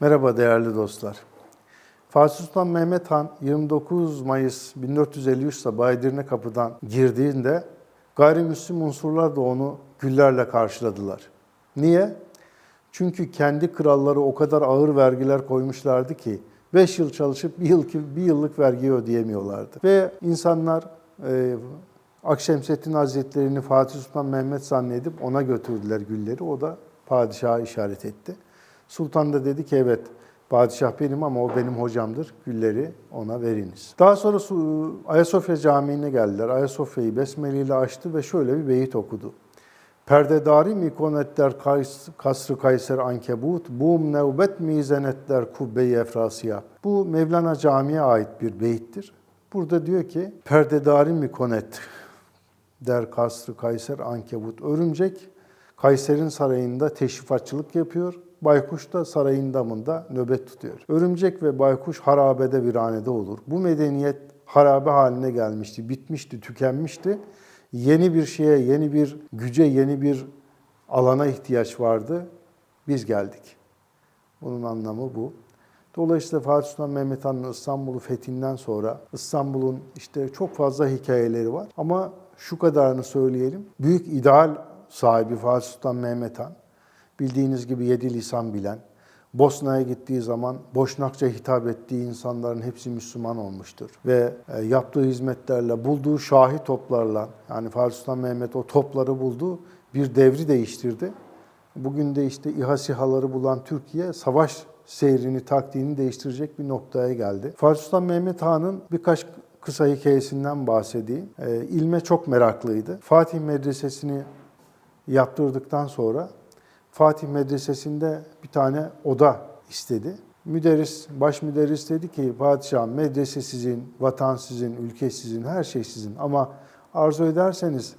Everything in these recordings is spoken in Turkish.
Merhaba değerli dostlar. Fatih Sultan Mehmet Han 29 Mayıs 1453 sabahı Edirne kapıdan girdiğinde gayrimüslim unsurlar da onu güllerle karşıladılar. Niye? Çünkü kendi kralları o kadar ağır vergiler koymuşlardı ki 5 yıl çalışıp bir, yıl, bir yıllık vergiyi ödeyemiyorlardı. Ve insanlar e, Akşemseddin Hazretleri'ni Fatih Sultan Mehmet zannedip ona götürdüler gülleri. O da padişaha işaret etti. Sultan da dedi ki evet padişah benim ama o benim hocamdır. Gülleri ona veriniz. Daha sonra Ayasofya Camii'ne geldiler. Ayasofya'yı besmele ile açtı ve şöyle bir beyit okudu. Perdedari mi konetler kasrı Kayser ankebut, bu nevbet mi zenetler kubbe-i efrasiya. Bu Mevlana Camii'ye ait bir beyittir. Burada diyor ki, perdedari mi konet der kasrı Kayser ankebut. Örümcek Kayser'in sarayında teşrifatçılık yapıyor. Baykuş da sarayın damında nöbet tutuyor. Örümcek ve baykuş harabede viranede olur. Bu medeniyet harabe haline gelmişti, bitmişti, tükenmişti. Yeni bir şeye, yeni bir güce, yeni bir alana ihtiyaç vardı. Biz geldik. Bunun anlamı bu. Dolayısıyla Fatih Sultan Mehmet Han'ın İstanbul'u fethinden sonra İstanbul'un işte çok fazla hikayeleri var. Ama şu kadarını söyleyelim. Büyük ideal sahibi Fatih Sultan Mehmet Han. Bildiğiniz gibi yedi lisan bilen, Bosna'ya gittiği zaman Boşnakça hitap ettiği insanların hepsi Müslüman olmuştur. Ve e, yaptığı hizmetlerle, bulduğu şahi toplarla, yani Fatih Sultan Mehmet o topları buldu, bir devri değiştirdi. Bugün de işte İHA SİHA'ları bulan Türkiye savaş seyrini, taktiğini değiştirecek bir noktaya geldi. Fatih Sultan Mehmet Han'ın birkaç kısa hikayesinden bahsedeyim. E, ilme çok meraklıydı. Fatih Medresesi'ni yaptırdıktan sonra Fatih Medresesi'nde bir tane oda istedi. Müderris, baş müderris dedi ki padişahım medrese sizin, vatan sizin, ülke sizin, her şey sizin. Ama arzu ederseniz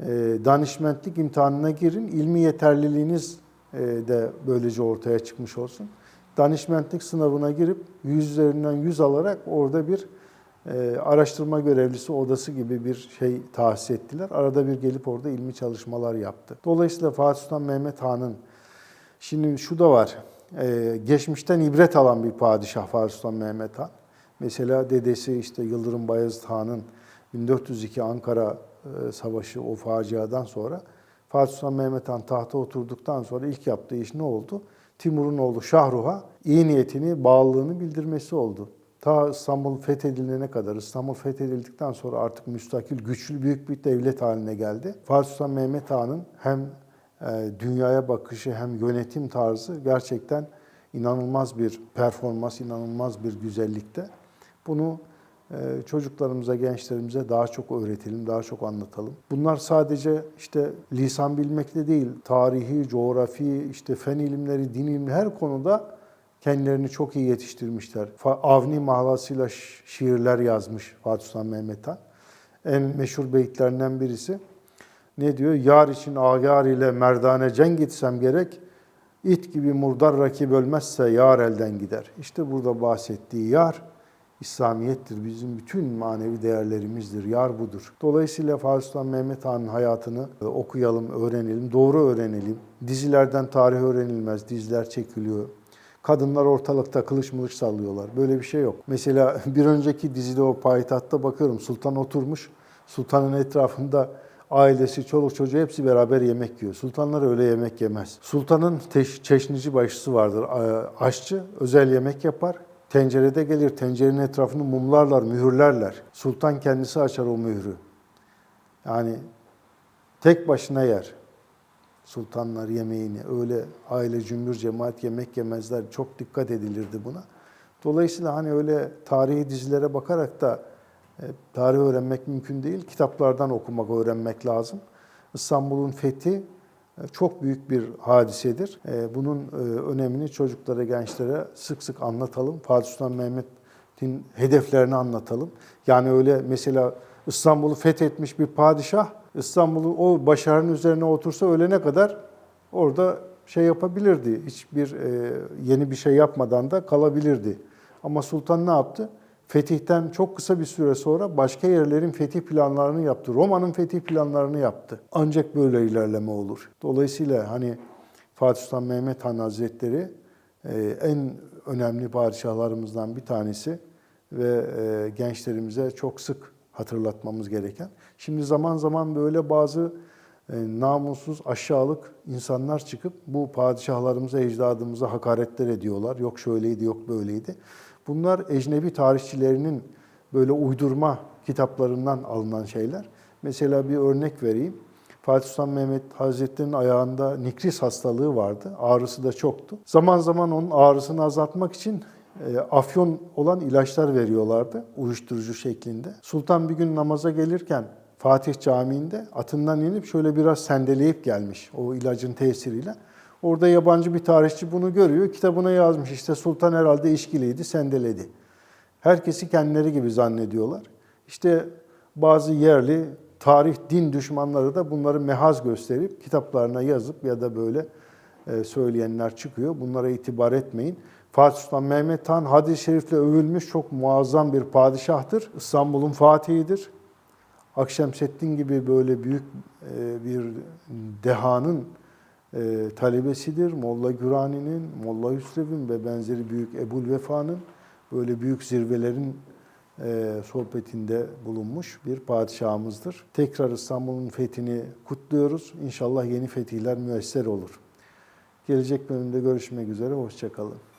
e, danışmentlik imtihanına girin, ilmi yeterliliğiniz e, de böylece ortaya çıkmış olsun. Danışmentlik sınavına girip 100 üzerinden 100 alarak orada bir e, araştırma görevlisi odası gibi bir şey tahsis ettiler. Arada bir gelip orada ilmi çalışmalar yaptı. Dolayısıyla Fatih Sultan Mehmet Han'ın, şimdi şu da var, e, geçmişten ibret alan bir padişah Fatih Sultan Mehmet Han. Mesela dedesi işte Yıldırım Bayezid Han'ın 1402 Ankara e, Savaşı o faciadan sonra Fatih Sultan Mehmet Han tahta oturduktan sonra ilk yaptığı iş ne oldu? Timur'un oğlu Şahruh'a iyi niyetini, bağlılığını bildirmesi oldu. Ta İstanbul fethedilene kadar, İstanbul fethedildikten sonra artık müstakil, güçlü, büyük bir devlet haline geldi. Fatih Sultan Mehmet Han'ın hem e, dünyaya bakışı hem yönetim tarzı gerçekten inanılmaz bir performans, inanılmaz bir güzellikte. Bunu e, çocuklarımıza, gençlerimize daha çok öğretelim, daha çok anlatalım. Bunlar sadece işte lisan bilmekle değil, tarihi, coğrafi, işte fen ilimleri, din ilimleri her konuda kendilerini çok iyi yetiştirmişler. Avni mahlasıyla şi- şiirler yazmış Fatih Sultan Mehmet Han. En meşhur beyitlerinden birisi. Ne diyor? Yar için ağyar ile merdane cenk gitsem gerek, it gibi murdar rakip ölmezse yar elden gider. İşte burada bahsettiği yar, İslamiyettir. Bizim bütün manevi değerlerimizdir. Yar budur. Dolayısıyla Fatih Sultan Mehmet Han'ın hayatını e, okuyalım, öğrenelim, doğru öğrenelim. Dizilerden tarih öğrenilmez, diziler çekiliyor. Kadınlar ortalıkta kılıç mılıç sallıyorlar. Böyle bir şey yok. Mesela bir önceki dizide o payitahtta bakıyorum. Sultan oturmuş. Sultanın etrafında ailesi, çoluk çocuğu hepsi beraber yemek yiyor. Sultanlar öyle yemek yemez. Sultanın çeşnici başısı vardır. Aşçı özel yemek yapar. Tencerede gelir. Tencerenin etrafını mumlarlar, mühürlerler. Sultan kendisi açar o mührü. Yani tek başına yer sultanlar yemeğini. Öyle aile cümbür cemaat yemek yemezler. Çok dikkat edilirdi buna. Dolayısıyla hani öyle tarihi dizilere bakarak da e, tarih öğrenmek mümkün değil. Kitaplardan okumak, öğrenmek lazım. İstanbul'un fethi e, çok büyük bir hadisedir. E, Bunun önemini çocuklara, gençlere sık sık anlatalım. Fatih Sultan Mehmet'in hedeflerini anlatalım. Yani öyle mesela İstanbul'u fethetmiş bir padişah, İstanbul'u o başarının üzerine otursa ölene kadar orada şey yapabilirdi. Hiçbir e, yeni bir şey yapmadan da kalabilirdi. Ama sultan ne yaptı? Fetihten çok kısa bir süre sonra başka yerlerin fetih planlarını yaptı. Roma'nın fetih planlarını yaptı. Ancak böyle ilerleme olur. Dolayısıyla hani Fatih Sultan Mehmet Han Hazretleri e, en önemli padişahlarımızdan bir tanesi ve e, gençlerimize çok sık hatırlatmamız gereken. Şimdi zaman zaman böyle bazı e, namussuz, aşağılık insanlar çıkıp bu padişahlarımıza, ecdadımıza hakaretler ediyorlar. Yok şöyleydi, yok böyleydi. Bunlar ecnebi tarihçilerinin böyle uydurma kitaplarından alınan şeyler. Mesela bir örnek vereyim. Fatih Sultan Mehmet Hazretleri'nin ayağında nikris hastalığı vardı. Ağrısı da çoktu. Zaman zaman onun ağrısını azaltmak için afyon olan ilaçlar veriyorlardı uyuşturucu şeklinde. Sultan bir gün namaza gelirken Fatih Camii'nde atından inip şöyle biraz sendeleyip gelmiş o ilacın tesiriyle. Orada yabancı bir tarihçi bunu görüyor. Kitabına yazmış işte sultan herhalde işkiliydi, sendeledi. Herkesi kendileri gibi zannediyorlar. İşte bazı yerli tarih, din düşmanları da bunları mehaz gösterip kitaplarına yazıp ya da böyle e, söyleyenler çıkıyor. Bunlara itibar etmeyin. Fatih Sultan Mehmet Han hadis-i şerifle övülmüş çok muazzam bir padişahtır. İstanbul'un fatihidir. Akşemseddin gibi böyle büyük e, bir dehanın e, talebesidir. Molla Gürani'nin, Molla Hüsrev'in ve benzeri büyük Ebul Vefa'nın böyle büyük zirvelerin e, sohbetinde bulunmuş bir padişahımızdır. Tekrar İstanbul'un fethini kutluyoruz. İnşallah yeni fetihler müesser olur. Gelecek bölümde görüşmek üzere. Hoşçakalın.